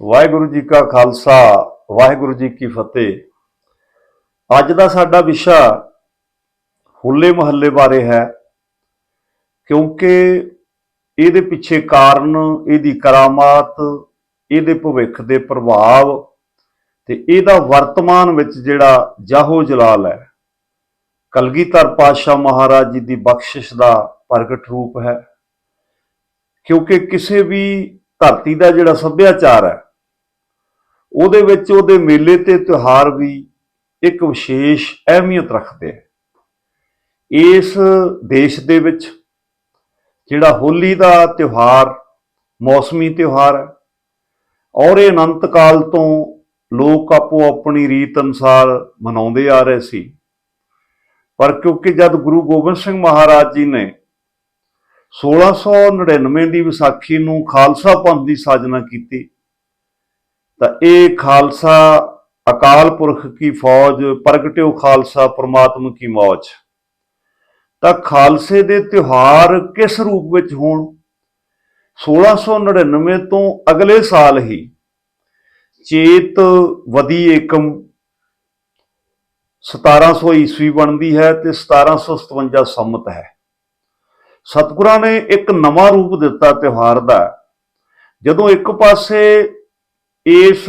ਵਾਹਿਗੁਰੂ ਜੀ ਕਾ ਖਾਲਸਾ, ਵਾਹਿਗੁਰੂ ਜੀ ਕੀ ਫਤਿਹ। ਅੱਜ ਦਾ ਸਾਡਾ ਵਿਸ਼ਾ ਹੋਲੇ ਮਹੱਲੇ ਬਾਰੇ ਹੈ, ਕਿਉਂਕਿ ਇਹਦੇ ਪਿੱਛੇ ਕਾਰਨ, ਇਹਦੀ ਕਰਾਮਾਤ, ਇਹਦੇ ਭਵਿੱਖ ਦੇ ਪ੍ਰਭਾਵ ਤੇ ਇਹਦਾ ਵਰਤਮਾਨ ਵਿੱਚ ਜਿਹੜਾ ਜਾਹੋ ਜਲਾਲ ਹੈ, ਕਲਗੀਧਰ ਪਾਤਸ਼ਾਹ ਮਹਾਰਾਜ ਜੀ ਦੀ ਬਖਸ਼ਿਸ਼ ਦਾ ਪ੍ਰਗਟ ਰੂਪ ਹੈ। ਕਿਉਂਕਿ ਕਿਸੇ ਵੀ ਧਰਤੀ ਦਾ ਜਿਹੜਾ ਸੱਭਿਆਚਾਰ ਹੈ ਉਹਦੇ ਵਿੱਚ ਉਹਦੇ ਮੇਲੇ ਤੇ ਤਿਉਹਾਰ ਵੀ ਇੱਕ ਵਿਸ਼ੇਸ਼ ਅਹਿਮੀਅਤ ਰੱਖਦੇ ਹੈ ਇਸ ਦੇਸ਼ ਦੇ ਵਿੱਚ ਜਿਹੜਾ ਹੋਲੀ ਦਾ ਤਿਉਹਾਰ, ਮੌਸਮੀ ਤਿਉਹਾਰ ਹੈ, ਔਰ ਇਹ ਅਨੰਤ ਕਾਲ ਤੋਂ ਲੋਕ ਆਪੋ ਆਪਣੀ ਰੀਤ ਅਨੁਸਾਰ ਮਨਾਉਂਦੇ ਆ ਰਹੇ ਸੀ। ਪਰ ਕਿਉਂਕਿ ਜਦ ਗੁਰੂ ਗੋਬਿੰਦ ਸਿੰਘ ਮਹਾਰਾਜ ਜੀ ਨੇ 1699 ਦੀ ਵਿਸਾਖੀ ਨੂੰ ਖਾਲਸਾ ਪੰਥ ਦੀ ਸਾਜਨਾ ਕੀਤੀ ਤਾਂ ਇਹ ਖਾਲਸਾ ਅਕਾਲ ਪੁਰਖ ਕੀ ਫੌਜ, ਪ੍ਰਗਟਿਓ ਖਾਲਸਾ ਪ੍ਰਮਾਤਮ ਕੀ ਮੌਜ। ਤਾਂ ਖਾਲਸੇ ਦੇ ਤਿਉਹਾਰ ਕਿਸ ਰੂਪ ਵਿੱਚ ਹੋਣ? 1699 ਤੋਂ ਅਗਲੇ ਸਾਲ ਹੀ ਚੇਤ ਵਦੀ ਏਕਮ। 1700 ਈਸਵੀ ਬਣਦੀ ਹੈ ਤੇ 1757 ਸੰਮਤ ਹੈ। ਸਤਿਗੁਰਾਂ ਨੇ ਇੱਕ ਨਵਾਂ ਰੂਪ ਦਿੱਤਾ ਤਿਉਹਾਰ ਦਾ। ਜਦੋਂ ਇੱਕ ਪਾਸੇ ਇਸ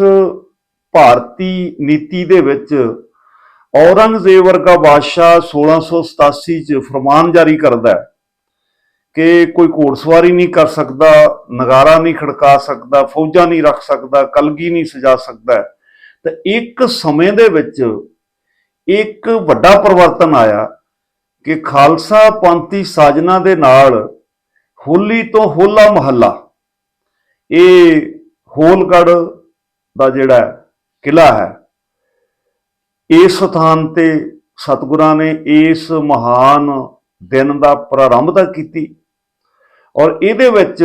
ਭਾਰਤੀ ਨੀਤੀ ਦੇ ਵਿੱਚ ਔਰੰਗਜ਼ੇਬ ਵਰਗਾ ਬਾਦਸ਼ਾਹ 1687 ਚ ਫਰਮਾਨ ਜਾਰੀ ਕਰਦਾ ਕਿ ਕੋਈ ਘੋੜਸਵਾਰੀ ਨਹੀਂ ਕਰ ਸਕਦਾ, ਨਗਾਰਾ ਨਹੀਂ ਖੜਕਾ ਸਕਦਾ, ਫੌਜਾਂ ਨਹੀਂ ਰੱਖ ਸਕਦਾ, ਕਲਗੀ ਨਹੀਂ ਸਜਾ ਸਕਦਾ ਤਾਂ ਇੱਕ ਸਮੇਂ ਦੇ ਵਿੱਚ ਇੱਕ ਵੱਡਾ ਪਰਿਵਰਤਨ ਆਇਆ ਕਿ ਖਾਲਸਾ ਪੰਥੀ ਸਾਜਨਾ ਦੇ ਨਾਲ ਹੋਲੀ ਤੋਂ ਹੋਲਾ ਮਹੱਲਾ, ਇਹ ਹੋਲਗੜ ਦਾ ਜਿਹੜਾ ਕਿਲਾ ਹੈ ਇਸ ਸਥਾਨ ਤੇ ਸਤਿਗੁਰਾਂ ਨੇ ਇਸ ਮਹਾਨ ਦਿਨ ਦਾ ਪ੍ਰਾਰੰਭਤਾ ਕੀਤੀ ਔਰ ਇਹਦੇ ਵਿੱਚ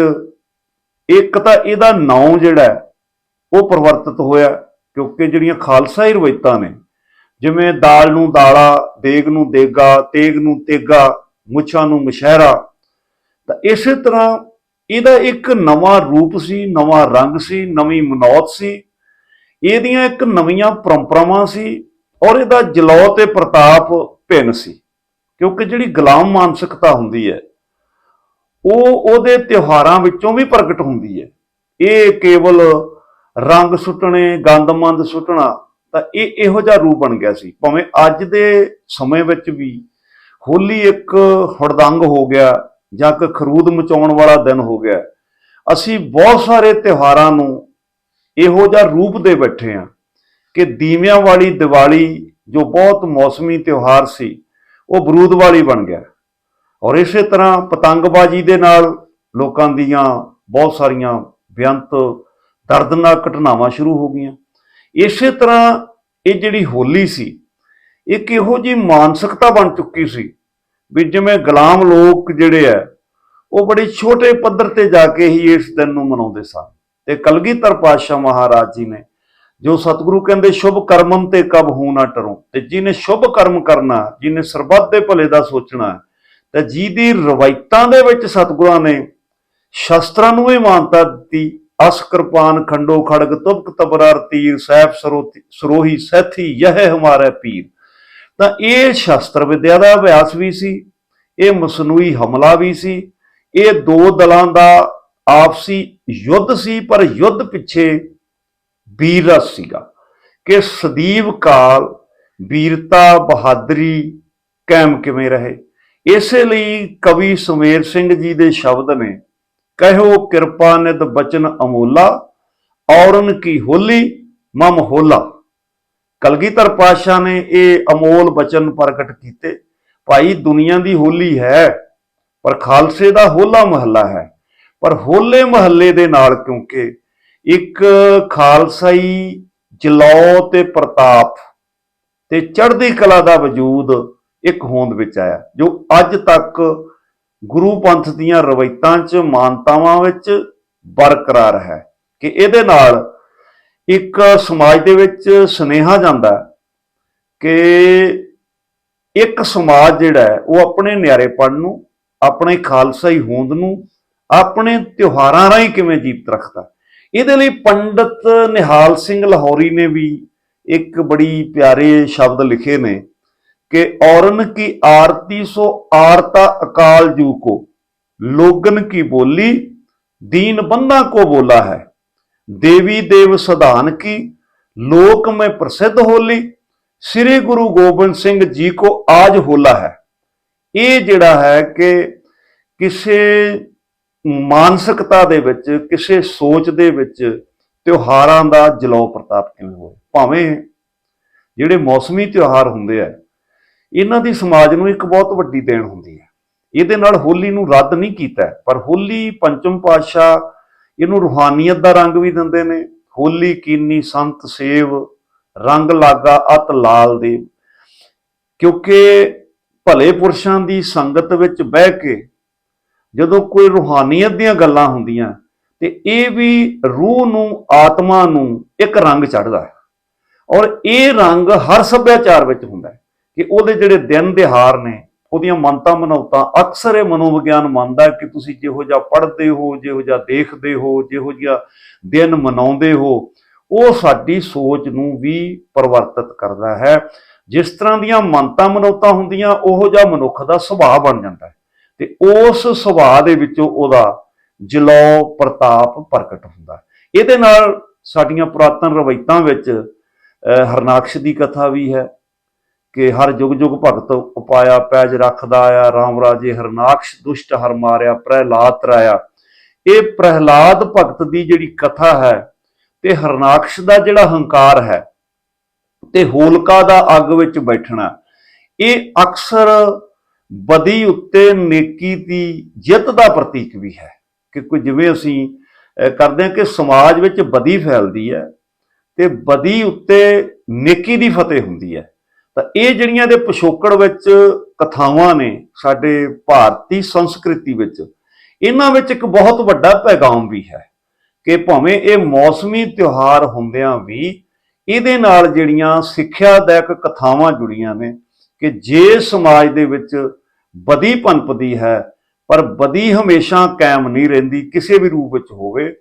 ਇੱਕ ਤਾਂ ਇਹਦਾ ਨਾਮ ਜਿਹੜਾ ਉਹ ਪਰਿਵਰਤਿਤ ਹੋਇਆ ਕਿਉਂਕਿ ਜਿਹੜੀਆਂ ਖਾਲਸਾਈ ਰਵਾਇਤਾਂ ਨੇ, ਜਿਵੇਂ ਦਾਲ ਨੂੰ ਦਾਲਾ, ਦੇਗ ਨੂੰ ਦੇਗਾ, ਤੇਗ ਨੂੰ ਤੇਗਾ, ਮੁੱਛਾਂ ਨੂੰ ਮਸ਼ਹਿਰਾ, ਤਾਂ ਇਸੇ ਤਰ੍ਹਾਂ ਇਹਦਾ ਇੱਕ ਨਵਾਂ ਰੂਪ ਸੀ, ਨਵਾਂ ਰੰਗ ਸੀ, ਨਵੀਂ ਮਨੌਤ ਸੀ। ਇਹਦੀਆਂ ਇੱਕ ਨਵੀਆਂ ਪਰੰਪਰਾਵਾਂ ਸੀ ਔਰ ਇਹਦਾ ਜਲੌ ਤੇ ਪ੍ਰਤਾਪ ਭਿੰਨ ਸੀ। ਕਿਉਂਕਿ ਜਿਹੜੀ ਗੁਲਾਮ ਮਾਨਸਿਕਤਾ ਹੁੰਦੀ ਹੈ, ਉਹ ਉਹਦੇ ਤਿਉਹਾਰਾਂ ਵਿੱਚੋਂ ਵੀ ਪ੍ਰਗਟ ਹੁੰਦੀ ਹੈ। ਇਹ ਕੇਵਲ ਰੰਗ ਸੁੱਟਣੇ, ਗੰਦਮੰਦ ਸੁੱਟਣਾ, ਤਾਂ ਇਹ ਇਹੋ ਜਿਹਾ ਰੂਪ ਬਣ ਗਿਆ ਸੀ। ਭਾਵੇਂ ਅੱਜ ਦੇ ਸਮੇਂ ਵਿੱਚ ਵੀ ਹੋਲੀ ਇੱਕ ਹੜਦੰਗ ਹੋ ਗਿਆ ਜਾਂ ਇੱਕ ਖਰੂਦ ਮਚਾਉਣ ਵਾਲਾ ਦਿਨ ਹੋ ਗਿਆ। ਅਸੀਂ ਬਹੁਤ ਸਾਰੇ ਤਿਉਹਾਰਾਂ ਨੂੰ ਇਹੋ ਜਿਹਾ ਰੂਪ ਦੇ ਬੈਠੇ ਆ ਕਿ ਦੀਵਿਆਂ ਵਾਲੀ ਦੀਵਾਲੀ ਜੋ ਬਹੁਤ ਮੌਸਮੀ ਤਿਉਹਾਰ ਸੀ, ਉਹ ਬਰੂਦ ਵਾਲੀ ਬਣ ਗਿਆ। ਔਰ ਇਸੇ ਤਰ੍ਹਾਂ ਪਤੰਗਬਾਜ਼ੀ ਦੇ ਨਾਲ ਲੋਕਾਂ ਦੀਆਂ ਬਹੁਤ ਸਾਰੀਆਂ ਬੇਅੰਤ, ਦਰਦਨਾਕ ਘਟਨਾਵਾਂ ਸ਼ੁਰੂ ਹੋ ਗਈਆਂ। ਇਸੇ ਤਰ੍ਹਾਂ ਇਹ ਜਿਹੜੀ ਹੋਲੀ ਸੀ, ਇੱਕ ਇਹੋ ਜਿਹੀ ਮਾਨਸਿਕਤਾ ਬਣ ਚੁੱਕੀ ਸੀ ਵੀ ਜਿਵੇਂ ਗੁਲਾਮ ਲੋਕ ਜਿਹੜੇ ਆ, ਉਹ ਬੜੇ ਛੋਟੇ ਪੱਧਰ ਤੇ ਜਾ ਕੇ ਹੀ ਇਸ ਦਿਨ ਨੂੰ ਮਨਾਉਂਦੇ ਸਨ। ਤੇ ਕਲਗੀਧਰ ਪਾਤਸ਼ਾਹ ਮਹਾਰਾਜ ਜੀ ਨੇ ਜੋ ਸਤਿਗੁਰੂ ਕਹਿੰਦੇ ਸ਼ੁਭ ਕਰਮਨ ਤੇ ਕਬ ਹੋ ਨਾ ਟਰੋ, ਤੇ ਜਿਹਨੇ ਸ਼ੁਭ ਕਰਮ ਕਰਨਾ, ਜਿਹਨੇ ਸਰਬੱਤ ਦੇ ਭਲੇ ਦਾ ਸੋਚਣਾ, ਤੇ ਜਿਹਦੀ ਰਵਾਇਤਾਂ ਦੇ ਵਿੱਚ ਸਤਿਗੁਰਾਂ ਨੇ ਸ਼ਸਤਰਾਂ ਨੂੰ ਵੀ ਮਾਨਤਾ ਦਿੱਤੀ, ਅਸ ਕਿਰਪਾਨ ਖੰਡੋ ਖੜਗ ਤੁਬਕ ਤਬਰਾਰ ਤੀਰ, ਸੈਫ ਸਰੋਤੀ ਸਰੋਹੀ ਸੈਥੀ ਯਹ ਹਮਾਰਾ ਪੀਰ। ਤਾਂ ਇਹ ਸ਼ਸਤਰ ਵਿਦਿਆ ਦਾ ਅਭਿਆਸ ਵੀ ਸੀ, ਇਹ ਮਸਨੂਈ ਹਮਲਾ ਵੀ ਸੀ, ਇਹ ਦੋ ਦਲਾਂ ਦਾ ਆਪਸੀ ਯੁੱਧ ਸੀ, ਪਰ ਯੁੱਧ ਪਿੱਛੇ ਵੀਰ ਰਸ ਸੀਗਾ ਕਿ ਸਦੀਵ ਕਾਲ ਵੀਰਤਾ ਬਹਾਦਰੀ ਕਾਇਮ ਕਿਵੇਂ ਰਹੇ? ਇਸੇ ਲਈ ਕਵੀ ਸੁਮੇਰ ਸਿੰਘ ਜੀ ਦੇ ਸ਼ਬਦ ਨੇ ਕਹਿਓ, ਕਿਰਪਾ ਨਿਤ ਬਚਨ ਅਮੋਲਾ ਔਰਨ ਕੀ ਹੋਲੀ ਮਮ ਹੋਲਾ। ਕਲਗੀਧਰ ਪਾਤਸ਼ਾਹ ਨੇ ਇਹ ਅਮੋਲ ਬਚਨ ਪ੍ਰਗਟ ਕੀਤੇ, ਭਾਈ ਦੁਨੀਆ ਦੀ ਹੋਲੀ ਹੈ, ਪਰ ਖਾਲਸੇ ਦਾ ਹੋਲਾ ਮਹੱਲਾ ਹੈ। ਪਰ ਹੋਲੇ ਮਹੱਲੇ ਦੇ ਨਾਲ ਕਿਉਂਕਿ ਇੱਕ ਖਾਲਸਾਈ ਜਲੌ ਤੇ ਪ੍ਰਤਾਪ ਤੇ ਚੜ੍ਹਦੀ ਕਲਾ ਦਾ ਵਜੂਦ ਇੱਕ ਹੋਂਦ ਵਿੱਚ ਆਇਆ, ਜੋ ਅੱਜ ਤੱਕ ਗੁਰੂ ਪੰਥ ਦੀਆਂ ਰਵਾਇਤਾਂ 'ਚ, ਮਾਨਤਾਵਾਂ ਵਿੱਚ ਬਰਕਰਾਰ ਹੈ ਕਿ ਇਹਦੇ ਨਾਲ ਇੱਕ ਸਮਾਜ ਦੇ ਵਿੱਚ ਸੁਨੇਹਾ ਜਾਂਦਾ ਕਿ ਇੱਕ ਸਮਾਜ ਜਿਹੜਾ ਹੈ, ਉਹ ਆਪਣੇ ਨਿਆਰੇਪਣ ਨੂੰ, ਆਪਣੇ ਖਾਲਸਾਈ ਹੋਂਦ ਨੂੰ ਆਪਣੇ ਤਿਉਹਾਰਾਂ ਰਾਹੀਂ ਕਿਵੇਂ ਜੀਵਤ ਰੱਖਦਾ ਇਹਦੇ ਲਈ ਪੰਡਤ ਨਿਹਾਲ ਸਿੰਘ ਲਾਹੌਰੀ ਨੇ ਵੀ ਇੱਕ ਬੜੀ ਪਿਆਰੇ ਸ਼ਬਦ ਲਿਖੇ ਨੇ ਕਿ ਔਰਨ ਕੀ ਆਰਤੀ ਸੋ ਆਰਤਾ ਅਕਾਲ ਜੂ ਕੋ ਲੋਗਨ ਕੀ ਬੋਲੀ दीन बंदा को बोला है देवी देव सदान की लोक में प्रसिद्ध होली ਸ੍ਰੀ ਗੁਰੂ ਗੋਬਿੰਦ ਸਿੰਘ ਜੀ ਕੋ ਆਜ ਹੋਲਾ ਹੈ ਇਹ ਜਿਹੜਾ ਹੈ ਕਿ ਕਿਸੇ ਮਾਨਸਿਕਤਾ ਦੇ ਵਿੱਚ, ਕਿਸੇ ਸੋਚ ਦੇ ਵਿੱਚ ਤਿਉਹਾਰਾਂ ਦਾ ਜਲੋ ਪ੍ਰਤਾਪ ਕਿਵੇਂ ਹੋਵੇ ਭਾਵੇਂ ਜਿਹੜੇ ਮੌਸਮੀ ਤਿਉਹਾਰ ਹੁੰਦੇ ਆ, ਇਹਨਾਂ ਦੀ ਸਮਾਜ ਨੂੰ ਇੱਕ ਬਹੁਤ ਵੱਡੀ ਦੇਣ ਹੁੰਦੀ ਹੈ। ਇਹਦੇ ਨਾਲ ਹੋਲੀ ਨੂੰ ਰੱਦ ਨਹੀਂ ਕੀਤਾ ਪਰ ਹੋਲੀ ਪੰਚਮ ਪਾਤਸ਼ਾਹ ਇਹਨੂੰ ਰੂਹਾਨੀਅਤ ਦਾ ਰੰਗ ਵੀ ਦਿੰਦੇ ਨੇ। ਹੋਲੀ ਕੀਨੀ ਸੰਤ ਸੇਵ, ਰੰਗ ਲਾਗਾ ਅਤ ਲਾਲ ਦੇ। ਕਿਉਂਕਿ ਭਲੇ ਪੁਰਸ਼ਾਂ ਦੀ ਸੰਗਤ ਵਿੱਚ ਬਹਿ ਕੇ ਜਦੋਂ ਕੋਈ ਰੂਹਾਨੀਅਤ ਦੀਆਂ ਗੱਲਾਂ ਹੁੰਦੀਆਂ, ਤੇ ਇਹ ਵੀ ਰੂਹ ਨੂੰ, ਆਤਮਾ ਨੂੰ ਇੱਕ ਰੰਗ ਚੜ੍ਹਦਾ ਹੈ। ਔਰ ਇਹ ਰੰਗ ਹਰ ਸੱਭਿਆਚਾਰ ਵਿੱਚ ਹੁੰਦਾ ਹੈ ਕਿ ਉਹਦੇ ਜਿਹੜੇ ਦਿਨ ਦਿਹਾਰ ਨੇ, ਉਹਦੀਆਂ ਮੰਨਤਾਂ ਮਨੌਤਾਂ ਅਕਸਰ ਇਹ ਮਨੋਵਿਗਿਆਨ ਮੰਨਦਾ ਕਿ ਤੁਸੀਂ ਜਿਹੋ ਜਿਹਾ ਪੜ੍ਹਦੇ ਹੋ, ਜਿਹੋ ਜਿਹਾ ਦੇਖਦੇ ਹੋ, ਜਿਹੋ ਜਿਹਾ ਦਿਨ ਮਨਾਉਂਦੇ ਹੋ, ਉਹ ਸਾਡੀ ਸੋਚ ਨੂੰ ਵੀ ਪਰਿਵਰਤਿਤ ਕਰਦਾ ਹੈ। ਜਿਸ ਤਰ੍ਹਾਂ ਦੀਆਂ ਮੰਨਤਾਂ ਮਨੌਤਾਂ ਹੁੰਦੀਆਂ, ਉਹੋ ਜਿਹਾ ਮਨੁੱਖ ਦਾ ਸੁਭਾਅ ਬਣ ਜਾਂਦਾ ਹੈ। ਤੇ ਉਸ ਸੁਭਾਅ ਦੇ ਵਿੱਚੋਂ ਉਹਦਾ ਜਲੌ ਪ੍ਰਤਾਪ ਪ੍ਰਗਟ ਹੁੰਦਾ ਇਹਦੇ ਨਾਲ ਸਾਡੀਆਂ ਪੁਰਾਤਨ ਰਵਾਇਤਾਂ ਵਿੱਚ ਹਰਨਾਕਸ਼ ਦੀ ਕਥਾ ਵੀ ਹੈ ਕਿ ਹਰ ਜੁਗ ਜੁਗ ਭਗਤ ਉਪਾਇਆ, ਪੈਜ ਰੱਖਦਾ ਆਇਆ RAM ਰਾਜੇ ਹਰਨਾਕਸ਼ ਦੁਸ਼ਟ ਹਰ ਮਾਰਿਆ, ਪ੍ਰਹਿਲਾਦ ਤਰਾਇਆ। ਇਹ ਪ੍ਰਹਿਲਾਦ ਭਗਤ ਦੀ ਜਿਹੜੀ ਕਥਾ ਹੈ ਤੇ ਹਰਨਾਕਸ਼ ਦਾ ਜਿਹੜਾ ਹੰਕਾਰ ਹੈ ਤੇ ਹੋਲਕਾ ਦਾ ਅੱਗ ਵਿੱਚ ਬੈਠਣਾ, ਇਹ ਅਕਸਰ ਬਦੀ ਉੱਤੇ ਨੇਕੀ ਦੀ ਜਿੱਤ ਦਾ ਪ੍ਰਤੀਕ ਵੀ ਹੈ ਕਿ ਕੋਈ ਜਿਵੇਂ ਅਸੀਂ ਕਰਦੇ ਹਾਂ ਕਿ ਸਮਾਜ ਵਿੱਚ ਬਦੀ ਫੈਲਦੀ ਹੈ ਤੇ ਬਦੀ ਉੱਤੇ ਨੇਕੀ ਦੀ ਫਤਿਹ ਹੁੰਦੀ ਹੈ। ਤਾਂ ਇਹ ਜਿਹੜੀਆਂ ਦੇ ਪਿਛੋਕੜ ਵਿੱਚ ਕਥਾਵਾਂ ਨੇ ਸਾਡੇ ਭਾਰਤੀ ਸੰਸਕ੍ਰਿਤੀ ਵਿੱਚ, ਇਹਨਾਂ ਵਿੱਚ ਇੱਕ ਬਹੁਤ ਵੱਡਾ ਪੈਗਾਮ ਵੀ ਹੈ ਕਿ ਭਾਵੇਂ ਇਹ ਮੌਸਮੀ ਤਿਉਹਾਰ ਹੁੰਦਿਆਂ ਵੀ ਇਹਦੇ ਨਾਲ ਜਿਹੜੀਆਂ ਸਿੱਖਿਆਦਾਇਕ ਕਥਾਵਾਂ ਜੁੜੀਆਂ ਨੇ ਕਿ ਜੇ ਸਮਾਜ ਦੇ ਵਿੱਚ ਬਦੀ ਪਨਪਦੀ ਹੈ, ਪਰ ਬਦੀ ਹਮੇਸ਼ਾ ਕਾਇਮ ਨਹੀਂ ਰਹਿੰਦੀ, ਕਿਸੇ ਵੀ ਰੂਪ ਵਿੱਚ ਹੋਵੇ,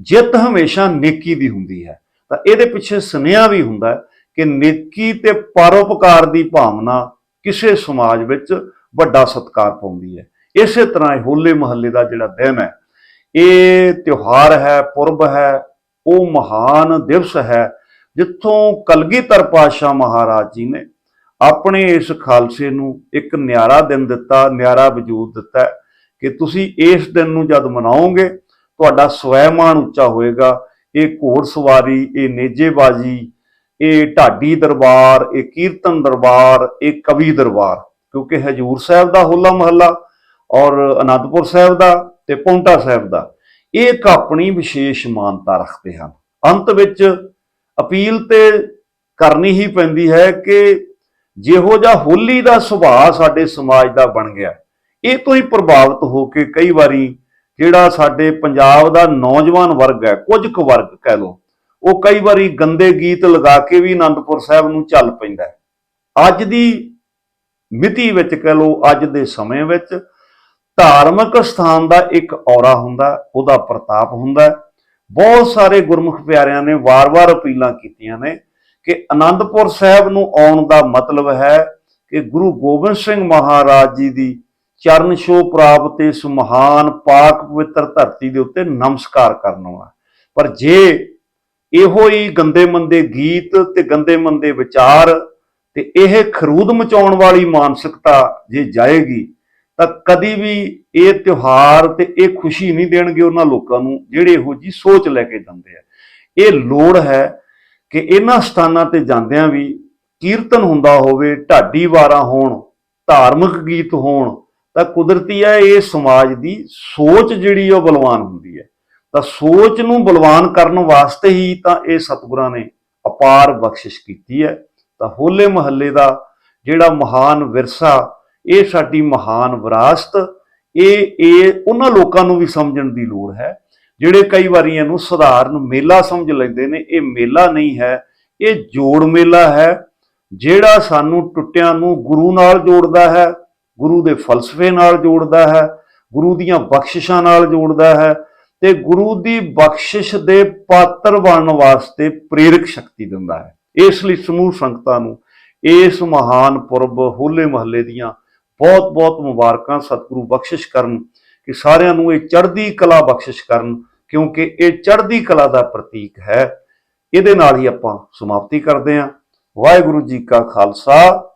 ਜਿੱਤ ਹਮੇਸ਼ਾ ਨੇਕੀ ਦੀ ਹੁੰਦੀ ਹੈ। ਤਾਂ ਇਹਦੇ ਪਿੱਛੇ ਸੁਨੇਹਾ ਵੀ ਹੁੰਦਾ ਕਿ ਨੇਕੀ ਤੇ ਪਰਉਪਕਾਰ ਦੀ ਭਾਵਨਾ ਕਿਸੇ ਸਮਾਜ ਵਿੱਚ ਵੱਡਾ ਸਤਿਕਾਰ ਪਾਉਂਦੀ ਹੈ। ਇਸੇ ਤਰ੍ਹਾਂ ਇਹ ਹੋਲੇ ਮਹੱਲੇ ਦਾ ਜਿਹੜਾ ਦਿਨ ਹੈ, ਇਹ ਤਿਉਹਾਰ ਹੈ, ਪੁਰਬ ਹੈ, ਉਹ ਮਹਾਨ ਦਿਵਸ ਹੈ, ਜਿੱਥੋਂ ਕਲਗੀਧਰ ਪਾਤਸ਼ਾਹ ਮਹਾਰਾਜ ਜੀ ਨੇ ਆਪਣੇ ਇਸ ਖਾਲਸੇ ਨੂੰ ਇੱਕ ਨਿਆਰਾ ਦਿਨ ਦਿੱਤਾ, ਨਿਆਰਾ ਵਜੂਦ ਦਿੱਤਾ ਕਿ ਤੁਸੀਂ ਇਸ ਦਿਨ ਨੂੰ ਜਦ ਮਨਾਓਗੇ, ਤੁਹਾਡਾ ਸਵੈਮਾਨ ਉੱਚਾ ਹੋਏਗਾ। ਇਹ ਘੋੜ ਸਵਾਰੀ, ਇਹ ਨੇਜੇਬਾਜ਼ੀ, ਇਹ ਢਾਡੀ ਦਰਬਾਰ, ਇਹ ਕੀਰਤਨ ਦਰਬਾਰ, ਇਹ ਕਵੀ ਦਰਬਾਰ, ਕਿਉਂਕਿ ਹਜੂਰ ਸਾਹਿਬ ਦਾ ਹੋਲਾ ਮਹੱਲਾ ਔਰ ਅਨੰਦਪੁਰ ਸਾਹਿਬ ਦਾ ਤੇ ਪੌਂਟਾ ਸਾਹਿਬ ਦਾ, ਇਹ ਇੱਕ ਆਪਣੀ ਵਿਸ਼ੇਸ਼ ਮਾਨਤਾ ਰੱਖਦੇ ਹਨ। ਅੰਤ ਵਿੱਚ ਅਪੀਲ ਤੇ ਕਰਨੀ ਹੀ ਪੈਂਦੀ ਹੈ ਕਿ ਜਿਹੋ ਜਿਹਾ ਹੋਲੀ ਦਾ ਸੁਭਾਅ ਸਾਡੇ ਸਮਾਜ ਦਾ ਬਣ ਗਿਆ। ਇਹ ਤੋਂ ਹੀ ਪ੍ਰਭਾਵਿਤ ਹੋ ਕੇ ਕਈ ਵਾਰੀ ਜਿਹੜਾ ਸਾਡੇ ਪੰਜਾਬ ਦਾ ਨੌਜਵਾਨ ਵਰਗ ਹੈ, ਕੁਝ ਕੁ ਵਰਗ ਕਹਿ ਲਓ, ਉਹ ਕਈ ਵਾਰੀ ਗੰਦੇ ਗੀਤ ਲਗਾ ਕੇ ਵੀ ਅਨੰਦਪੁਰ ਸਾਹਿਬ ਨੂੰ ਚੱਲ ਪੈਂਦਾ ਅੱਜ ਦੀ ਮਿਤੀ ਵਿੱਚ ਕਹਿ ਲਓ, ਅੱਜ ਦੇ ਸਮੇਂ ਵਿੱਚ ਧਾਰਮਿਕ ਸਥਾਨ ਦਾ ਇੱਕ ਔਰਾ ਹੁੰਦਾ, ਉਹਦਾ ਪ੍ਰਤਾਪ ਹੁੰਦਾ ਬਹੁਤ ਸਾਰੇ ਗੁਰਮੁਖ ਪਿਆਰਿਆਂ ਨੇ ਵਾਰ-ਵਾਰ ਅਪੀਲਾਂ ਕੀਤੀਆਂ ਨੇ ਕਿ ਆਨੰਦਪੁਰ ਸਾਹਿਬ ਨੂੰ ਆਉਣ ਦਾ ਮਤਲਬ ਹੈ ਕਿ ਗੁਰੂ ਗੋਬਿੰਦ ਸਿੰਘ ਮਹਾਰਾਜ ਜੀ ਦੀ ਚਰਨ ਛੋਹ ਪ੍ਰਾਪਤ ਇਸ ਮਹਾਨ ਪਾਕ ਪਵਿੱਤਰ ਧਰਤੀ ਦੇ ਉੱਤੇ ਨਮਸਕਾਰ ਕਰਨ ਆਉਣਾ ਪਰ ਜੇ ਇਹੋ ਹੀ ਗੰਦੇ ਮੰਦੇ ਗੀਤ ਤੇ ਗੰਦੇ ਮੰਦੇ ਵਿਚਾਰ ਤੇ ਇਹ ਖਰੂਦ ਮਚਾਉਣ ਵਾਲੀ ਮਾਨਸਿਕਤਾ ਜੇ ਜਾਏਗੀ, ਤਾਂ ਕਦੀ ਵੀ ਇਹ ਤਿਉਹਾਰ ਤੇ ਇਹ ਖੁਸ਼ੀ ਨਹੀਂ ਦੇਣਗੇ ਉਹਨਾਂ ਲੋਕਾਂ ਨੂੰ ਜਿਹੜੇ ਇਹੋ ਜੀ ਸੋਚ ਲੈ ਕੇ ਜਾਂਦੇ ਆ। ਇਹ ਲੋੜ ਹੈ ਕਿ ਇਹਨਾਂ ਸਥਾਨਾਂ ਤੇ ਜਾਂਦਿਆਂ ਵੀ ਕੀਰਤਨ ਹੁੰਦਾ ਹੋਵੇ, ਢਾਡੀ ਵਾਰਾਂ ਹੋਣ, ਧਾਰਮਿਕ ਗੀਤ ਹੋਣ, ਤਾਂ ਕੁਦਰਤੀ ਹੈ ਇਹ ਸਮਾਜ ਦੀ ਸੋਚ ਜਿਹੜੀ ਉਹ ਬਲਵਾਨ ਹੁੰਦੀ ਹੈ। ਤਾਂ ਸੋਚ ਨੂੰ ਬਲਵਾਨ ਕਰਨ ਵਾਸਤੇ ਹੀ ਤਾਂ ਇਹ ਸਤਿਗੁਰਾਂ ਨੇ ਅਪਾਰ ਬਖਸ਼ਿਸ਼ ਕੀਤੀ ਹੈ। ਤਾਂ ਹੋਲੇ ਮਹੱਲੇ ਦਾ ਜਿਹੜਾ ਮਹਾਨ ਵਿਰਸਾ, ਇਹ ਸਾਡੀ ਮਹਾਨ ਵਿਰਾਸਤ, ਇਹ ਇਹ ਉਹਨਾਂ ਲੋਕਾਂ ਨੂੰ ਵੀ ਸਮਝਣ ਦੀ ਲੋੜ ਹੈ। ਜਿਹੜੇ ਕਈ ਵਾਰੀ ਇਹਨੂੰ ਸਧਾਰਨ ਮੇਲਾ ਸਮਝ ਲੈਂਦੇ ਨੇ, ਇਹ ਮੇਲਾ ਨਹੀਂ ਹੈ, ਇਹ ਜੋੜ ਮੇਲਾ ਹੈ, ਜਿਹੜਾ ਸਾਨੂੰ ਟੁੱਟਿਆਂ ਨੂੰ ਗੁਰੂ ਨਾਲ ਜੋੜਦਾ ਹੈ, ਗੁਰੂ ਦੇ ਫਲਸਫੇ ਨਾਲ ਜੋੜਦਾ ਹੈ, ਗੁਰੂ ਦੀਆਂ ਬਖਸ਼ਿਸ਼ਾਂ ਨਾਲ ਜੋੜਦਾ ਹੈ ਤੇ ਗੁਰੂ ਦੀ ਬਖਸ਼ਿਸ਼ ਦੇ ਪਾਤਰ ਬਣਨ ਵਾਸਤੇ ਪ੍ਰੇਰਕ ਸ਼ਕਤੀ ਦਿੰਦਾ ਹੈ। ਇਸ ਲਈ ਸਮੂਹ ਸੰਗਤਾਂ ਨੂੰ ਇਸ ਮਹਾਨ ਪੁਰਬ ਹੋਲੇ ਮਹੱਲੇ ਦੀਆਂ ਬਹੁਤ ਬਹੁਤ ਮੁਬਾਰਕਾਂ, ਸਤਿਗੁਰੂ ਬਖਸ਼ਿਸ਼ ਕਰਨ, ਕਿ ਸਾਰਿਆਂ ਨੂੰ ਇਹ ਚੜ੍ਹਦੀ ਕਲਾ ਬਖਸ਼ਿਸ਼ ਕਰਨ ਕਿਉਂਕਿ ਇਹ ਚੜ੍ਹਦੀ ਕਲਾ ਦਾ ਪ੍ਰਤੀਕ ਹੈ। ਇਹਦੇ ਨਾਲ ਹੀ ਆਪਾਂ ਸਮਾਪਤੀ ਕਰਦੇ ਹਾਂ। ਵਾਹਿਗੁਰੂ ਜੀ ਕਾ ਖਾਲਸਾ,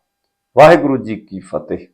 ਵਾਹਿਗੁਰੂ ਜੀ ਕੀ ਫਤਿਹ।